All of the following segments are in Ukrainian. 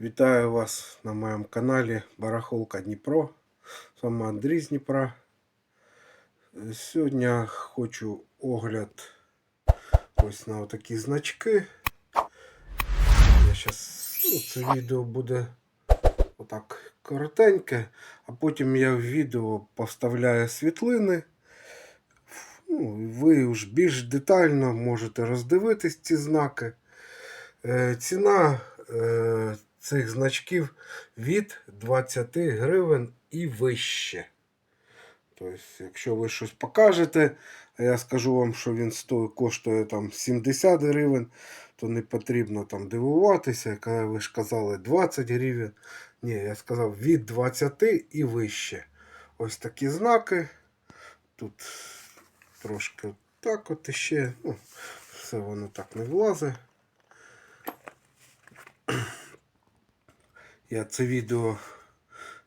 Вітаю вас на моєму каналі Барахолка Дніпро. З вами Андрій з Дніпра. Сьогодні хочу огляд ось на такі значки. Я щас, ну, це відео буде отак коротеньке, а потім я в відео поставляю світлини. Ну, ви ж більш детально можете роздивитись ці знаки. Е, Ціна е, цих значків від 20 гривень і вище. Тобто, якщо ви щось покажете, а я скажу вам, що він стоїть, коштує там 70 гривень, то не потрібно там дивуватися. Коли ви ж казали 20 гривень. Ні, я сказав від 20 і вище. Ось такі знаки. Тут трошки так от іще. Ну, все воно так не влазить. Я це відео,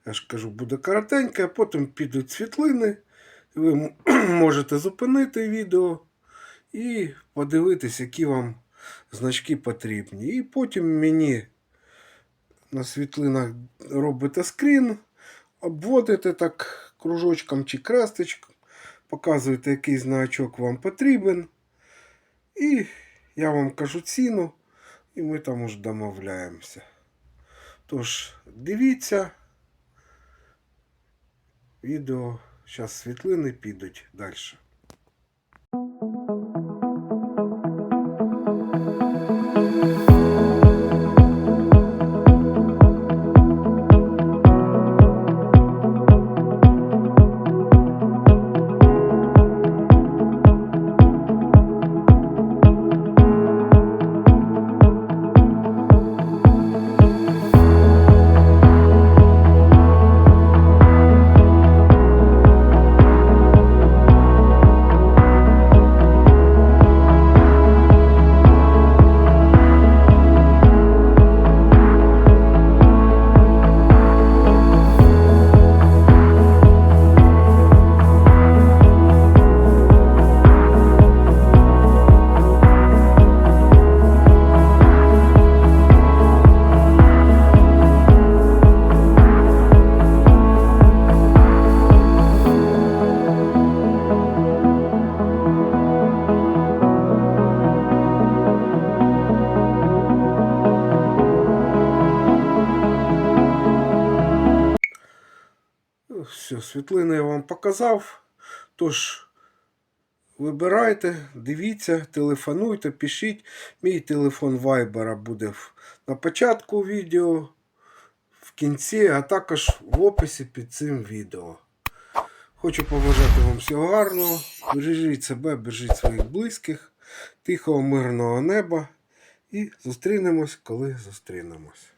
я ж кажу, буде коротеньке, а потім підуть світлини. Ви можете зупинити відео і подивитись, які вам значки потрібні. І потім мені на світлинах робите скрін, обводите так кружочком чи кресточком, показуєте, який значок вам потрібен. І я вам кажу ціну, і ми там уже домовляємося. Тож, дивіться відео. Зараз світлини підуть далі. Все, світлини я вам показав. Тож, вибирайте, дивіться, телефонуйте, пишіть. Мій телефон Viber буде на початку відео, в кінці, а також в описі під цим відео. Хочу побажати вам всього гарного. Бережіть себе, бережіть своїх близьких, тихого, мирного неба. І зустрінемось, коли зустрінемось.